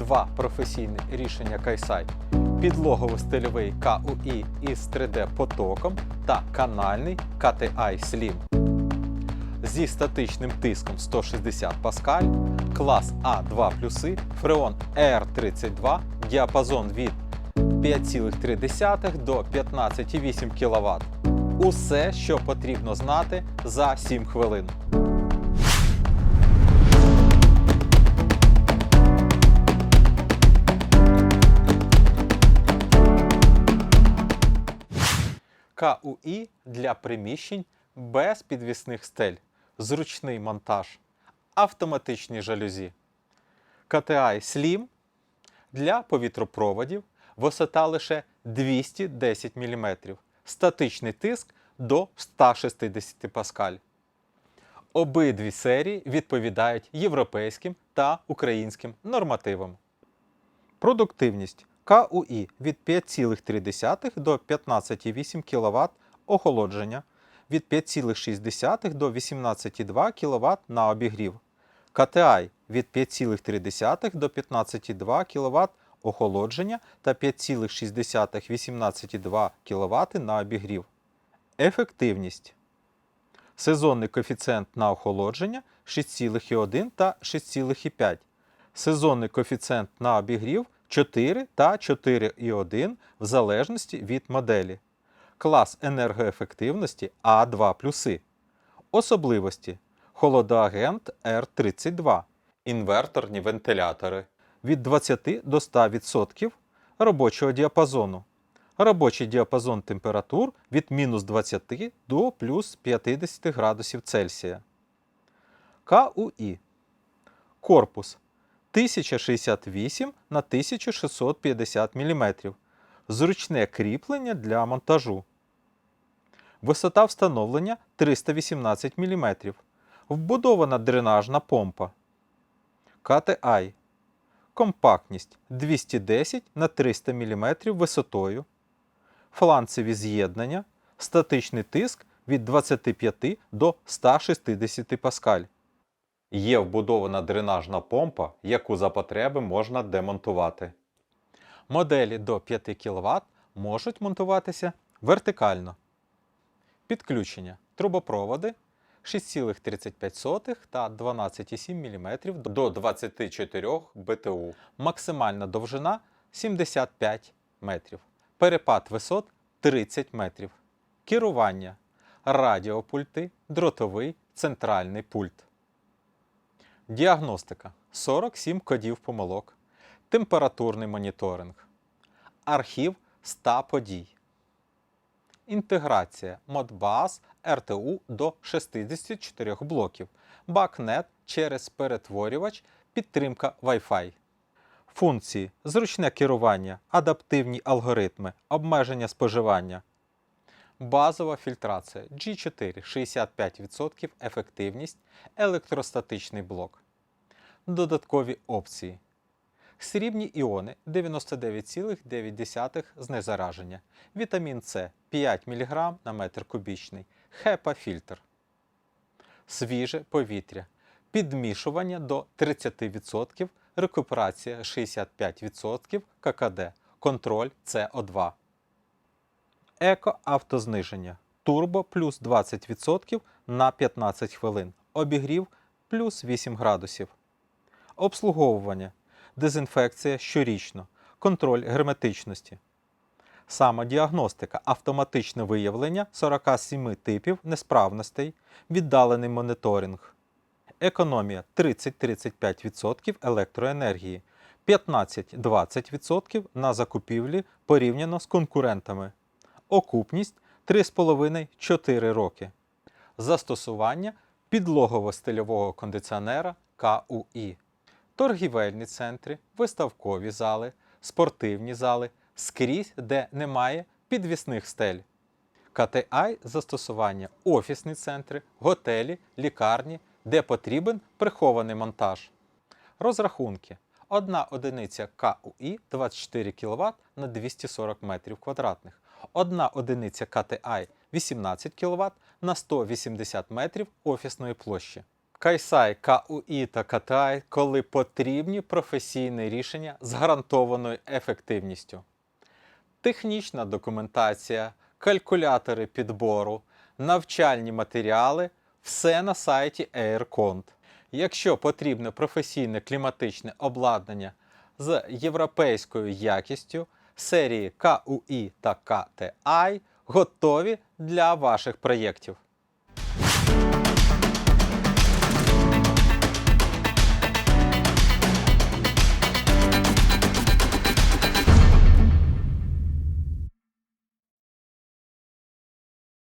два професійні рішення Кайсай, підлогово-стильовий KUI із 3D-потоком та канальний KTI Slim. Зі статичним тиском 160 паскаль, клас А2 Freon R32, діапазон від 5,3 до 15,8 кВт. Усе, що потрібно знати за 7 хвилин. КУІ для приміщень без підвісних стель, зручний монтаж, автоматичні жалюзі. KTI Slim для повітропроводів висота лише 210 мм, статичний тиск до 160 паскаль. Обидві серії відповідають європейським та українським нормативам. Продуктивність КУІ від 5,3 до 15,8 кВт охолодження, від 5,6 до 18,2 кВт на обігрів. КТІ від 5,3 до 15,2 кВт охолодження та 5,6-18,2 кВт на обігрів. Ефективність. Сезонний коефіцієнт на охолодження 6,1 та 6,5. Сезонний коефіцієнт на обігрів 4 та 4,1 в залежності від моделі. Клас енергоефективності А2 Особливості холодоагент R32, інверторні вентилятори від 20 до 100% робочого діапазону. Робочий діапазон температур від мінус 20 до плюс 50 градусів Цельсія. КУІ. Корпус 1068 на 1650 мм. Зручне кріплення для монтажу. Висота встановлення 318 мм. Вбудована дренажна помпа. КТІ. Компактність 210 на 300 мм висотою. Фланцеві з'єднання. Статичний тиск від 25 до 160 паскаль. Є вбудована дренажна помпа, яку за потреби можна демонтувати. Моделі до 5 кВт можуть монтуватися вертикально. Підключення трубопроводи 6,35 та 12,7 мм до 24 БТУ. Максимальна довжина 75 метрів. Перепад висот 30 метрів. Керування радіопульти, дротовий центральний пульт. Діагностика 47 кодів помилок. Температурний моніторинг. Архів 100 подій. Інтеграція Modbus RTU до 64 блоків. Бакнет через перетворювач, підтримка Wi-Fi. Функції зручне керування, адаптивні алгоритми, обмеження споживання. Базова фільтрація G4 65% ефективність, електростатичний блок. Додаткові опції. Срібні іони 99,9 знезараження. Вітамін С 5 мг на метр кубічний. Хепа-фільтр. Свіже повітря. Підмішування до 30%, рекуперація 65% ККД. Контроль СО2. Еко-автозниження. Турбо плюс 20% на 15 хвилин. Обігрів плюс 8 градусів. Обслуговування. Дезінфекція щорічно. Контроль герметичності. Самодіагностика. Автоматичне виявлення 47 типів несправностей. Віддалений моніторинг. Економія 30-35% електроенергії. 15-20% на закупівлі порівняно з конкурентами. Окупність 3,5-4 роки. Застосування підлогово-стильового кондиціонера КУІ. Торгівельні центри, виставкові зали, спортивні зали, скрізь, де немає підвісних стель. КТІ застосування офісні центри, готелі, лікарні, де потрібен прихований монтаж. Розрахунки. Одна одиниця КУІ 24 кВт на 240 метрів квадратних. Одна одиниця КТІ 18 кВт на 180 метрів офісної площі. Кайсай, КУІ та КТАЙ, коли потрібні професійні рішення з гарантованою ефективністю. Технічна документація, калькулятори підбору, навчальні матеріали все на сайті AirCont. Якщо потрібне професійне кліматичне обладнання з європейською якістю, серії KUI та KTI готові для ваших проєктів.